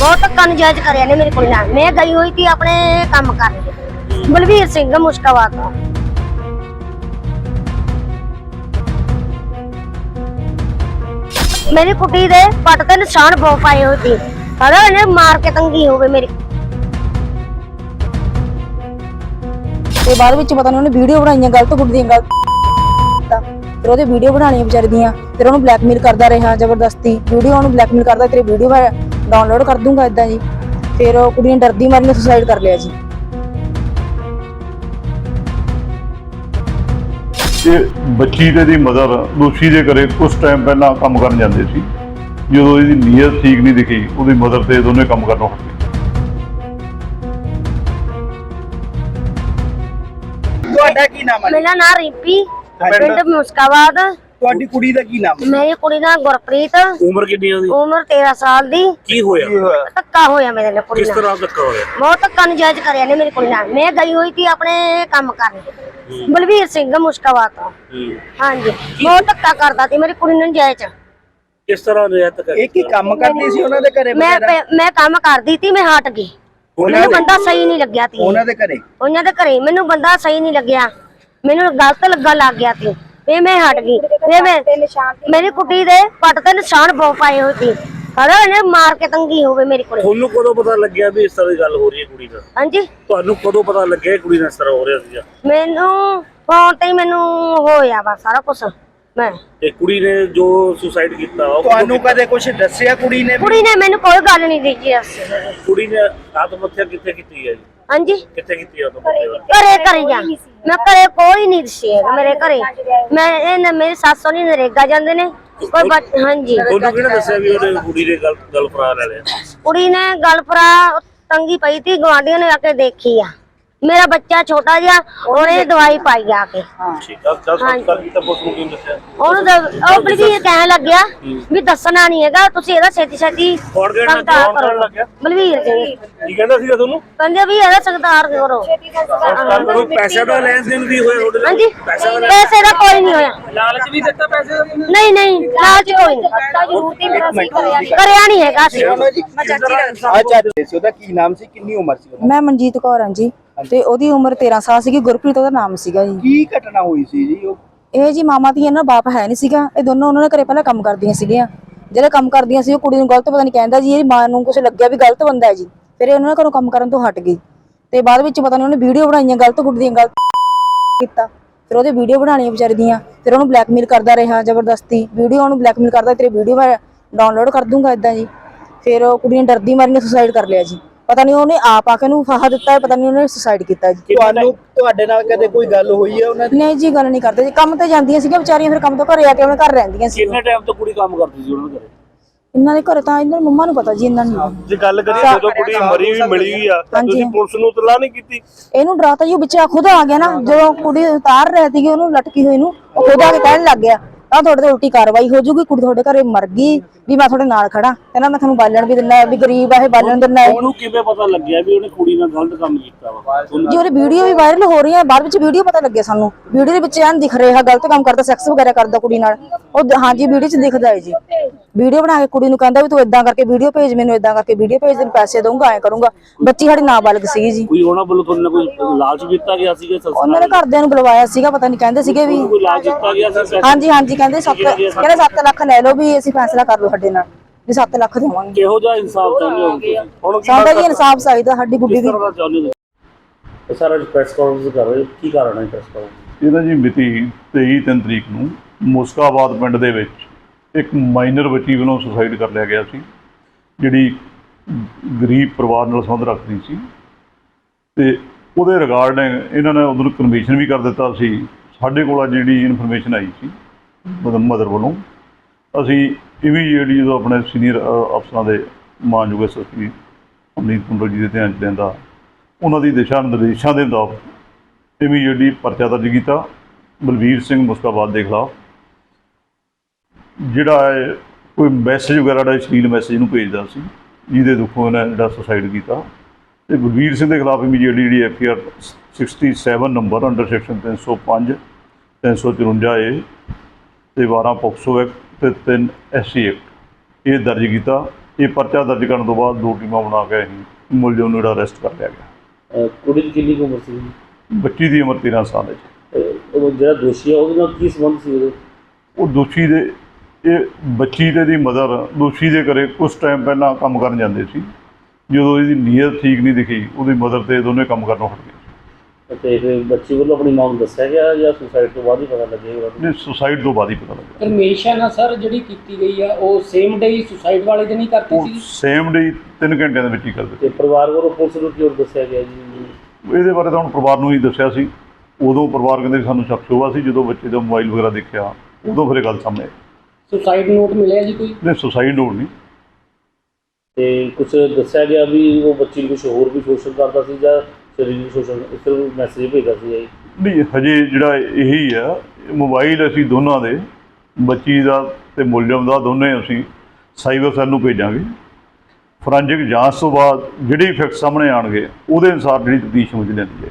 ਬਹੁਤ ਧੱਕਾ ਕਰਿਆ ਨੇ ਮੇਰੇ ਕੋਲ ਨਾਲ ਮੈਂ ਗਈ ਹੋਈ ਸੀ ਆਪਣੇ ਕੰਮ ਕਰਨ। ਬਲਵੀਰ ਸਿੰਘ ਮੁਸ਼ਕਾਬਾਦ ਤੋਂ। ਮੇਰੀ ਕੁੜੀ ਦੇ ਪੱਟ ਤੇ ਨਿਸ਼ਾਨ ਬਹੁਤ ਪਾਏ ਹੋਏ ਸੀ। ਸਾਰਾ ਇਹਨੇ ਮਾਰ ਕੇ ਤੰਗੀ ਹੋਵੇ ਮੇਰੀ। ਤੇ ਬਾਅਦ ਵਿੱਚ ਪਤਾ ਨਹੀਂ ਉਹਨੇ ਵੀਡੀਓ ਬਣਾਈਆਂ, ਗਲਤ ਗੁੱਡ ਦੀਆਂ ਗਲਤ ਫਿਰ ਉਹਦੇ ਵੀਡੀਓ ਬਣਾਉਣੀਆਂ ਵਿਚਾਰੀ ਦੀਆਂ। ਫਿਰ ਉਹਨੂੰ ਬਲੈਕਮੇਲ ਕਰਦਾ ਰਿਹਾ ਜ਼ਬਰਦਸਤੀ। ਵੀਡੀਓ ਉਹਨੂੰ ਬਲੈਕਮੇਲ ਕਰਦਾ, ਤੇਰੀ ਵੀਡੀਓ ਡਾਊਨਲੋਡ ਕਰ ਦੂੰਗਾ ਇਦਾਂ ਜੀ ਫਿਰ ਉਹ ਕੁੜੀ ਨੇ ਡਰਦੀ ਮਾਰੀ ਨੇ ਸੁਸਾਈਡ ਕਰ ਲਿਆ ਜੀ। ਤੇ ਬੱਚੀ ਤੇ ਦੀ ਮਦਰ ਦੋਸ਼ੀ ਦੇ ਘਰੇ ਕੁਝ ਟਾਈਮ ਪਹਿਲਾਂ ਕੰਮ ਕਰਨ ਜਾਂਦੇ ਸੀ। ਜਦੋਂ ਇਹਦੀ ਨੀਅਤ ਠੀਕ ਨਹੀਂ ਦਿਖੀ ਉਹਦੀ ਮਦਰ ਤੇ ਦੋਨੇ ਕੰਮ ਕਰਨੋਂ ਹਟ ਗਏ। ਤੁਹਾਡਾ ਕੀ ਨਾਮ ਹੈ ਮੇਰਾ ਨਾਂ ਰਿੰਪੀ ਪਿੰਡ ਮੁਸਕਾਬਾਦ। ਤੁਹਾਡੀ ਕੁੜੀ ਦਾ ਕੀ ਨਾਮ? ਹੈ ਮੇਰੀ ਕੁੜੀ ਦਾ ਗੁਰਪ੍ਰੀਤ। ਉਮਰ ਕਿੰਨੀ ਉਹਦੀ? ਉਮਰ 13 ਸਾਲ ਦੀ। ਕੀ ਹੋਇਆ? ਧੱਕਾ ਹੋਇਆ ਮੇਰੇ ਨਾਲ ਕੁੜੀ ਕਿਸ ਨਾਲ। ਤਰ੍ਹਾਂ ਧੱਕਾ ਹੋਇਆ? ਬਹੁਤ ਧੱਕਾ ਨਜਾਇਜ਼ ਕਰਿਆ ਨੇ ਮੇਰੀ ਕੁੜੀ ਨਾਲ। ਮੈਂ ਗਈ ਹੋਈ ਸੀ ਆਪਣੇ ਕੰਮ ਕਰਨ। ਬਲਵੀਰ ਸਿੰਘ ਮੁਸ਼ਕਾਬਾਦ ਤੋਂ। ਹਾਂਜੀ। ਬਹੁਤ ਧੱਕਾ ਕਰਦਾ ਸੀ ਮੇਰੀ ਕੁੜੀ ਨੂੰ ਨਜਾਇਜ਼। ਕਿਸ ਤਰ੍ਹਾਂ ਰਿਆਇਤ ਕਰ ਇਹ ਕੀ ਕੰਮ ਕਰਦੀ ਸੀ ਉਹਨਾਂ ਦੇ ਘਰੇ ਮੈਂ ਮੈਂ ਕੰਮ ਕਰਦੀ ਸੀ ਮੈਂ ਹਟ ਗਈ। ਉਹਨਾਂ ਮੈਨੂੰ ਬੰਦਾ ਸਹੀ ਨਹੀਂ ਲੱਗਿਆ ਸੀ। ਉਹਨਾਂ ਦੇ ਘਰੇ? ਉਹਨਾਂ ਦੇ ਘਰੇ। ਮੈਨੂੰ ਬੰਦਾ ਸਹੀ ਨਹੀਂ ਲੱਗਿਆ। ਮੈਨੂੰ ਗਲਤ ਲੱਗਾ ਲੱਗ ਗਿਆ ਸੀ। ਫੇ ਮੈਂ ਹਟ ਗਈ। ਫੇ ਮੈਂ ਮੇਰੀ ਕੁੜੀ ਦੇ ਪੱਟ ਤੇ ਨਿਸ਼ਾਨ ਬਹੁਤ ਪਾਏ ਹੋਏ ਸੀ। ਸਾਰਾ ਇਹਨੇ ਮਾਰ ਕੇ ਤੰਗੀ ਹੋਵੇ ਮੇਰੀ ਕੁੜੀ। ਤੁਹਾਨੂੰ ਕਦੋਂ ਪਤਾ ਲੱਗਿਆ ਵੀ ਇਸ ਤਰ੍ਹਾਂ ਦੀ ਗੱਲ ਹੋ ਰਹੀ ਹੈ ਕੁੜੀ ਨਾਲ? ਹਾਂਜੀ। ਤੁਹਾਨੂੰ ਕਦੋਂ ਪਤਾ ਲੱਗਿਆ ਇਹ ਕੁੜੀ ਨਾਲ ਇਸ ਤਰ੍ਹਾਂ ਹੋ ਰਿਹਾ ਸੀਗਾ? ਮੈਨੂੰ ਫੋਨ ਤੇ ਹੀ ਮੈਨੂੰ ਹੋਇਆ ਵਾ ਸਾਰਾ ਕੁਝ ਮੈਂ ਤੇ ਕੁੜੀ ਨੇ ਜੋ ਸੁਸਾਈਡ ਕੀਤਾ ਉਹ ਕਦੋਂ ਤੁਹਾਨੂੰ ਕੀਤਾ? ਕਦੇ ਕੁਝ ਦੱਸਿਆ ਕੁੜੀ ਨੇ ਵੀ? ਕੁੜੀ ਨੇ ਮੈਨੂੰ ਕੋਈ ਗੱਲ ਨਹੀਂ ਦਿੱਤੀ। ਅਸੀਂ ਕੁੜੀ ਨੇ ਆਤਮ ਹੱਤਿਆ ਕਿੱਥੇ ਕੀਤੀ ਹੈ ਜੀ? ਹਾਂਜੀ। ਕਿੱਥੇ ਕੀਤੀ ਆਤਮ ਹੱਤਿਆ ਘਰੇ ਕਰੀ ਜਾ। ਮੈਂ ਘਰੇ ਕੋਈ ਨਹੀਂ ਦੱਸਿਆ ਮੇਰੇ ਘਰੇ। ਮੈਂ ਇਹ ਨਾ ਮੇਰੀ ਸੱਸ ਸੋਨੀ ਨਰੇਗਾ ਜਾਂਦੇ ਨੇ। ਕੋਈ ਬੱਚ- ਹਾਂਜੀ। ਤੁਹਾਨੂੰ ਕਿਹਨੇ ਦੱਸਿਆ ਵੀ ਉਹਨੇ ਕੁੜੀ ਦੇ ਗਲ ਗਲ ਫਰਾ ਲੈ ਲਿਆ ਕੁੜੀ ਨੇ ਗਲਫਰਾ ਤੰਗੀ ਪਈ ਤੀ ਗਵਾਂਢੀਆਂ ਨੇ ਆ ਕੇ ਦੇਖੀ ਆ। ਮੇਰਾ ਬੱਚਾ ਛੋਟਾ ਜਿਹਾ ਉਹਨੇ ਦਵਾਈ ਪਾਈ ਆ ਕੇ। ਠੀਕ ਆ ਜਦ ਸੰਸਕਾਰ ਕੀਤਾ ਪੁਲਿਸ ਨੂੰ ਕਿਉਂ ਦੱਸਿਆ। ਉਹਨੂੰ ਤਾਂ- ਉਹ ਬੜੀ ਵੀ ਕਹਿਣ ਲੱਗਿਆ ਵੀ ਦੱਸਣਾ ਨਹੀਂ ਹੈਗਾ ਤੁਸੀਂ ਇਹਦਾ ਛੇਤੀ ਛੇਤੀ ਕੌਣ ਕਹਿਣ ਸੰਸਕਾਰ ਲੱਗਿਆ? ਕੌਣ ਕਹਿਣ ਕਰੋ। ਲੱਗਿਆ? ਬਲਵੀਰ ਜੀ। ਕੀ ਕਹਿੰਦਾ ਸੀਗਾ ਤੁਹਾਨੂੰ? ਕਹਿੰਦੇ ਵੀ ਇਹਦਾ ਸੰਸਕਾਰ ਕਰੋ। ਕੋਈ ਪੈਸੇ ਦਾ ਲੈਣ ਦੇਣ ਵੀ ਹੋਇਆ ਤੁਹਾਡੇ ਨਾਲ? ਹਾਂਜੀ ਪੈਸੇ ਦਾ ਕੋਈ ਨਹੀਂ ਹੋਇਆ। ਲਾਲਚ ਵੀ ਦਿੱਤਾ ਪੈਸੇ ਦਾ ਨਹੀਂ ਨਹੀਂ ਲਾਲਚ ਕੋਈ ਨਹੀਂ ਕਰਿਆ ਨਹੀਂ ਹੈਗਾ ਸੀ ਅੱਛਾ ਸੀ ਉਹਦਾ ਕੀ ਨਾਮ ਸੀ? ਕਿੰਨੀ ਉਮਰ ਸੀ ਉਹਦਾ? ਮੈਂ ਮਨਜੀਤ ਕੌਰ ਹਾਂ ਜੀ। ਤੇ ਉਹਦੀ ਉਮਰ 13 ਸਾਲ ਸੀਗੀ। ਗੁਰਪ੍ਰੀਤ ਉਹਦਾ ਨਾਮ ਸੀਗਾ ਜੀ। ਕੀ ਘਟਨਾ ਹੋਈ ਸੀ ਜੀ ਉਹ? ਇਹ ਜੀ ਮਾਮਾ ਦੀ ਇਹਨਾਂ ਦਾ ਬਾਪ ਹੈ ਨਹੀਂ ਸੀਗਾ। ਇਹ ਦੋਨੋਂ ਉਹਨਾਂ ਦੇ ਘਰੇ ਪਹਿਲਾਂ ਕੰਮ ਕਰਦੀਆਂ ਸੀਗੀਆਂ। ਜਿਹੜੇ ਕੰਮ ਕਰਦੀਆਂ ਸੀ ਉਹ ਕੁੜੀ ਨੂੰ ਗਲਤ ਪਤਾ ਨਹੀਂ ਕਹਿੰਦਾ ਜੀ। ਇਹ ਮਾਂ ਨੂੰ ਕੁਝ ਲੱਗਿਆ ਵੀ ਗਲਤ ਬੰਦਾ ਹੈ ਜੀ। ਫਿਰ ਇਹ ਉਹਨਾਂ ਦੇ ਘਰੋਂ ਕੰਮ ਕਰਨ ਤੋਂ ਹਟ ਗਈ। ਤੇ ਬਾਅਦ ਵਿੱਚ ਪਤਾ ਨਹੀਂ ਉਹਨੇ ਵੀਡੀਓ ਬਣਾਈਆਂ ਗਲਤ ਗੁੱਡ ਦੀਆਂ ਗਲਤ ਕੀਤਾ। ਫਿਰ ਉਹਦੇ ਵੀਡੀਓ ਬਣਾਉਣੀਆਂ ਵਿਚਾਰੀ ਦੀਆਂ ਫਿਰ ਉਹਨੂੰ ਬਲੈਕਮੇਲ ਕਰਦਾ ਰਿਹਾ ਜ਼ਬਰਦਸਤੀ। ਵੀਡੀਓ ਉਹਨੂੰ ਬਲੈਕਮੇਲ ਕਰਦਾ ਤੇਰੀ ਵੀਡੀਓ ਮੈਂ ਡਾਊਨਲੋਡ ਕਰ ਦੂੰਗਾ ਇਦਾਂ ਜੀ। ਫਿਰ ਉਹ ਕੁੜੀ ਨੇ ਡਰਦੀ ਮਾਰੀ ਨੇ ਸੁਸਾਈਡ ਕਰ ਲਿਆ ਜੀ। ਪਤਾ ਨਹੀਂ ਉਹਨੇ ਆਪ ਆ ਕੇ ਨੂੰ ਫਾਹਾ ਦਿੱਤਾ ਹੈ ਪਤਾ ਨਹੀਂ ਉਹਨੇ ਸੁਸਾਈਡ ਕੀਤਾ ਜੀ। ਤੁਹਾਨੂੰ ਤੁਹਾਡੇ ਨਾਲ ਕਦੇ ਕੋਈ ਗੱਲ ਹੋਈ ਹੈ ਉਹਨਾਂ ਦੀ? ਨਹੀਂ ਜੀ ਗੱਲ ਨਹੀਂ ਕਰਦੇ ਜੀ। ਕੰਮ ਤੇ ਜਾਂਦੀਆਂ ਸੀਗੀਆਂ ਵਿਚਾਰੀਆਂ ਫਿਰ ਕੰਮ ਤੋਂ ਘਰੇ ਆ ਕੇ ਆਪਣੇ ਘਰ ਰਹਿੰਦੀਆਂ ਸੀ ਕਿੰਨੇ ਟਾਈਮ ਤੋਂ ਕੁੜੀ ਕੰਮ ਕਰਦੀ ਸੀ ਉਹਨਾਂ ਦੇ ਘਰੇ? ਇਹਨਾਂ ਦੇ ਘਰੇ ਤਾਂ ਇਹਨਾਂ ਦੀ ਮੰਮਾ ਨੂੰ ਪਤਾ ਜੀ ਇਹਨਾਂ ਨੂੰ। ਜੇ ਗੱਲ ਕਰੀਏ ਜਦੋਂ ਕੁੜੀ ਮਰੀ ਵੀ ਮਿਲੀ ਹੋਈ ਆ ਤਾਂ। ਤੁਸੀਂ ਪੁਲਿਸ ਨੂੰ ਤਲਾ ਨਹੀਂ ਕੀਤੀ? ਇਹਨੂੰ ਡਰਾਤਾ ਜੀ ਉਹ ਬੱਚਾ ਖੁਦ ਆ ਗਿਆ ਨਾ। ਜਦੋਂ ਕੁੜੀ ਉਤਾਰ ਰਹੀ ਸੀਗੀ ਉਹਨੂੰ ਲਟਕੀ ਹੋਈ ਨੂੰ ਉਹ ਖੁਦ ਆ ਕੇ ਕਹਿਣ ਲੱਗ ਗਿਆ। ਤਾਂ ਤੁਹਾਡੇ ਤੇ ਉਲਟੀ ਕਾਰਵਾਈ ਹੋ ਜੂਗੀ ਕੁੜੀ ਤੁਹਾਡੇ ਘਰੇ ਮਰ ਗਈ ਵੀ ਮੈਂ ਤੁਹਾਡੇ ਨਾਲ ਖੜਾ ਕਹਿੰਦਾ ਮੈਂ ਤੁਹਾਨੂੰ ਬਾਲਣ ਵੀ ਦਿੰਦਾ ਵੀ ਗਰੀਬ ਆ ਇਹ ਬਾਲਣ ਦਿੰਦਾ ਹੈ। ਉਹਨੂੰ ਕਿਵੇਂ ਪਤਾ ਲੱਗਿਆ ਵੀ ਉਹਨੇ ਕੁੜੀ ਨਾਲ ਗਲਤ ਕੰਮ ਕੀਤਾ ਵਾ? ਜੀ ਉਹਦੀ ਵੀਡੀਓ ਵੀ ਵਾਇਰਲ ਹੋ ਰਹੀ ਹੈ ਬਾਅਦ ਵਿੱਚ ਵੀਡੀਓ ਪਤਾ ਲੱਗਿਆ ਸਾਨੂੰ। ਵੀਡੀਓ ਦੇ ਵਿੱਚ ਐਨ ਦਿਖ ਰਿਹਾ ਗਲਤ ਕੰਮ ਕਰਦਾ ਸੈਕਸ ਵਗੈਰਾ ਕਰਦਾ ਕੁੜੀ ਨਾਲ। ਉਹ ਦ- ਹਾਂਜੀ ਵੀਡੀਓ 'ਚ ਦਿਖਦਾ ਹੈ ਜੀ। ਵੀਡੀਓ ਬਣਾ ਕੇ ਕੁੜੀ ਨੂੰ ਕਹਿੰਦਾ ਵੀ ਤੂੰ ਇਦਾਂ ਕਰਕੇ ਵੀਡੀਓ ਭੇਜ ਮੈਨੂੰ ਇਦਾਂ ਕਰਕੇ ਵੀਡੀਓ ਭੇਜ ਤੈਨੂੰ ਪੈਸੇ ਦਊਂਗਾ ਐ ਕਰੂੰਗਾ। ਬੱਚੀ ਸਾਡੀ ਨਾਬਾਲਗ ਸੀਗੀ ਜੀ। ਕੋਈ ਉਹਨਾਂ ਵੱਲੋਂ ਤੁਹਾਨੂੰ ਕੋਈ ਲਾਲਚ ਦਿੱਤਾ ਗਿਆ ਸੀਗਾ ਸੱਸ ਉਹਨਾਂ ਦੇ ਘਰਦਿਆਂ ਨੂੰ ਬੁਲਵਾਇਆ ਸੀਗਾ ਪਤਾ ਨਹੀਂ ਕਹਿੰਦੇ ਸੀਗੇ ਵੀ। ਕੋਈ ਲਾਲਚ ਦਿੱਤਾ ਗਿਆ ਸੀ? ਹਾਂਜੀ ਹਾਂਜੀ ਕਹਿੰਦੇ 7 ਕਹਿੰਦੇ 7 ਲੱਖ ਲੈ ਲਓ ਵੀ ਅਸੀਂ ਫੈਸਲਾ ਕਰ ਲਓ ਸਾਡੇ ਨਾਲ ਵੀ 7 ਲੱਖ ਦੇਵਾਂਗੇ ਕਿਹੋ ਜਿਹਾ ਇਨਸਾਫ ਚਾਹੁੰਦੇ ਹੋ ਤੁਸੀਂ? ਹੁਣ ਕੀ ਸਾਡਾ ਜੀ ਇਨਸਾਫ ਚਾਹੀਦਾ ਸਾਡੀ ਗੁੱਡੀ ਕਿਸ ਦੀ ਤਰ੍ਹਾਂ ਦਾ ਚਾਹੁੰਦੇ ਹੋ ਇਹ ਸਾਰਾ ਪ੍ਰੈਸ ਕਾਨਫਰੰਸ ਕਰ ਰਹੇ ਹੋ। ਕੀ ਕਾਰਨ ਹੈ ਪ੍ਰੈਸ ਕਾਨਫਰੰਸ ਇਹਦਾ ਜੀ ਮਿਤੀ 23 ਤਿੰਨ ਤਰੀਕ ਨੂੰ ਮੁਸਕਾਬਾਦ ਪਿੰਡ ਦੇ ਵਿੱਚ ਇੱਕ ਮਾਈਨਰ ਬੱਚੀ ਵੱਲੋਂ ਸੁਸਾਈਡ ਕਰ ਲਿਆ ਗਿਆ ਸੀ ਜਿਹੜੀ ਗਰੀਬ ਪਰਿਵਾਰ ਨਾਲ ਸੰਬੰਧ ਰੱਖਦੀ ਸੀ ਤੇ ਉਹਦੇ ਰਿਗਾਰਡਿੰਗ ਇਹਨਾਂ ਨੇ ਉਹਨੂੰ ਕਨਵੀਸ਼ਨ ਵੀ ਕਰ ਦਿੱਤਾ ਸੀ ਸਾਡੇ ਕੋਲ ਆ ਜਿਹੜੀ ਇਨਫੋਰਮੇਸ਼ਨ ਆਈ ਸੀ ਮਦਰ ਮਦਰ ਵੱਲੋਂ। ਅਸੀਂ ਇਮੀਡੀਏਟਲੀ ਜਦੋਂ ਆਪਣੇ ਸੀਨੀਅਰ ਅਫਸਰਾਂ ਦੇ ਮਾਨਯੋਗ ਐਸਐਸਪੀ ਅਮਨੀਤ ਕੁੰਡਲ ਜੀ ਦੇ ਧਿਆਨ ਚ ਲੈਂਦਾ, ਉਹਨਾਂ ਦੀ ਦਿਸ਼ਾ ਨਿਰਦੇਸ਼ਾਂ ਦੇ ਮੁਤਾਬਕ ਇਮੀਡੀਏਟਲੀ ਪਰਚਾ ਦਰਜ ਕੀਤਾ, ਬਲਵੀਰ ਸਿੰਘ ਮੁਸਤਾਬਾਦ ਦੇ ਖਿਲਾਫ। ਜਿਹੜਾ ਹੈ ਕੋਈ ਮੈਸੇਜ ਵਗੈਰਾ ਦਾ ਅਸ਼ਲੀਲ ਮੈਸੇਜ ਨੂੰ ਭੇਜਦਾ ਸੀ, ਜਿਹਦੇ ਦੁੱਖੋਂ ਉਹਨੇ ਜਿਹੜਾ ਸੁਸਾਈਡ ਕੀਤਾ। ਤੇ ਬਲਵੀਰ ਸਿੰਘ ਦੇ ਖਿਲਾਫ ਇਮੀਡੀਏਟਲੀ ਜਿਹੜੀ F R 67 number under section 305 354 A ਤੇ 12 ਪੋਕਸੋ ਐਕਟ ਤੇ 3 ਐਸਸੀ ਐਕਟ ਇਹ ਦਰਜ ਕੀਤਾ। ਇਹ ਪਰਚਾ ਦਰਜ ਕਰਨ ਤੋਂ ਬਾਅਦ ਦੋ ਟੀਮਾਂ ਬਣਾ ਕੇ ਅਸੀਂ ਮੁਲਜ਼ਮ ਨੂੰ ਜਿਹੜਾ ਅਰੈਸਟ ਕਰ ਲਿਆ ਗਿਆ। ਕੁੜੀ ਦੀ ਕਿੰਨੀ ਉਮਰ ਸੀ? ਬੱਚੀ ਦੀ ਉਮਰ 13 ਸਾਲ ਹੈ ਉਹ ਜਿਹੜਾ ਦੋਸ਼ੀ ਆ ਉਹਦੇ ਨਾਲ ਕੀ ਸੰਬੰਧ ਸੀ ਉਹਦੇ? ਉਹ ਦੋਸ਼ੀ ਦੇ ਇਹ ਬੱਚੀ ਤੇ ਦੀ ਮਦਰ ਦੋਸ਼ੀ ਦੇ ਘਰੇ ਕੁਝ ਟਾਈਮ ਪਹਿਲਾਂ ਕੰਮ ਕਰਨ ਜਾਂਦੇ ਸੀ। ਜਦੋਂ ਇਹਦੀ ਨੀਅਤ ਠੀਕ ਨਹੀਂ ਦਿਖੀ ਉਹਦੀ ਮਦਰ ਤੇ ਦੋਨੇ ਕੰਮ ਕਰਨੋਂ ਹਟ ਗਏ। ਤੇ ਫਿਰ ਬੱਚੀ ਵੱਲੋਂ ਆਪਣੀ ਮਾਂ ਨੂੰ ਦੱਸਿਆ ਗਿਆ ਜਾਂ ਸੁਸਾਈਡ ਤੋਂ ਬਾਅਦ ਹੀ ਪਤਾ ਲੱਗੇਗਾ ਨੇ ਸੁਸਾਈਡ ਤੋਂ ਬਾਅਦ ਹੀ ਪਤਾ ਲੱਗਾ ਪਰਮੇਸ਼ਨ ਆ ਸਰ ਜਿਹੜੀ ਕੀਤੀ ਗਈ ਆ ਉਹ ਸੇਮ ਡੇ ਸੁਸਾਈਡ ਵਾਲੇ ਦਿਨ ਹੀ ਕਰਤੀ ਉਹ ਸੀ ਸੇਮ ਡੇ 3 ਘੰਟਿਆਂ ਦੇ ਵਿੱਚ ਹੀ ਕਰ ਦਿੱਤੇ ਤੇ ਪਰਿਵਾਰ ਵੱਲੋਂ ਪੁਲਿਸ ਨੂੰ ਕਿਉਂ ਦੱਸਿਆ ਗਿਆ ਜੀ? ਇਹਦੇ ਬਾਰੇ ਤਾਂ ਹੁਣ ਪਰਿਵਾਰ ਨੂੰ ਹੀ ਦੱਸਿਆ ਸੀ। ਉਦੋਂ ਪਰਿਵਾਰ ਕਹਿੰਦੇ ਸੀ ਸਾਨੂੰ ਸ਼ੱਕ ਸ਼ੋਭਾ ਸੀ ਜਦੋਂ ਬੱਚੇ ਦਾ ਮੋਬਾਈਲ ਵਗੈਰਾ ਦੇਖਿਆ ਉਦੋਂ ਫਿਰ ਇਹ ਗੱਲ ਸਾਹਮਣੇ ਆਈ। ਸੁਸਾਈਡ ਨੋਟ ਮਿਲਿਆ ਜੀ ਕੋਈ? ਨੇ ਸੁਸਾਈਡ ਨੋਟ ਨਹੀਂ। ਤੇ ਕੁਝ ਦੱਸਿਆ ਗਿਆ ਵੀ ਉਹ ਬੱਚੀ ਨੂੰ ਕੁਝ ਹੋਰ ਵੀ ਸ਼ੋਸ਼ਣ ਕਰਦਾ ਸੀ ਜਾਂ ਸਰੀਰਕ ਸ਼ੋਸ਼ਣ ਸਿਰਫ ਮੈਸੇਜ ਭੇਜਦਾ ਸੀ ਨਹੀਂ, ਹਜੇ ਜਿਹੜਾ ਇਹੀ ਆ ਮੋਬਾਈਲ ਅਸੀਂ ਦੋਨਾਂ ਦੇ, ਬੱਚੀ ਦਾ ਤੇ ਮੁਲਜ਼ਮ ਦਾ ਦੋਨੇ ਅਸੀਂ ਸਾਈਬਰ ਸੈੱਲ ਨੂੰ ਭੇਜਾਂਗੇ। ਫੋਰੈਂਸਿਕ ਜਾਂਚ ਤੋਂ ਬਾਅਦ ਜਿਹੜੇ ਫੈਕਟ ਸਾਹਮਣੇ ਆਣਗੇ ਉਹਦੇ ਅਨੁਸਾਰ ਜਿਹੜੀ ਤਫਤੀਸ਼ ਸਮਝ ਲੈਂਦੀ ਹੈ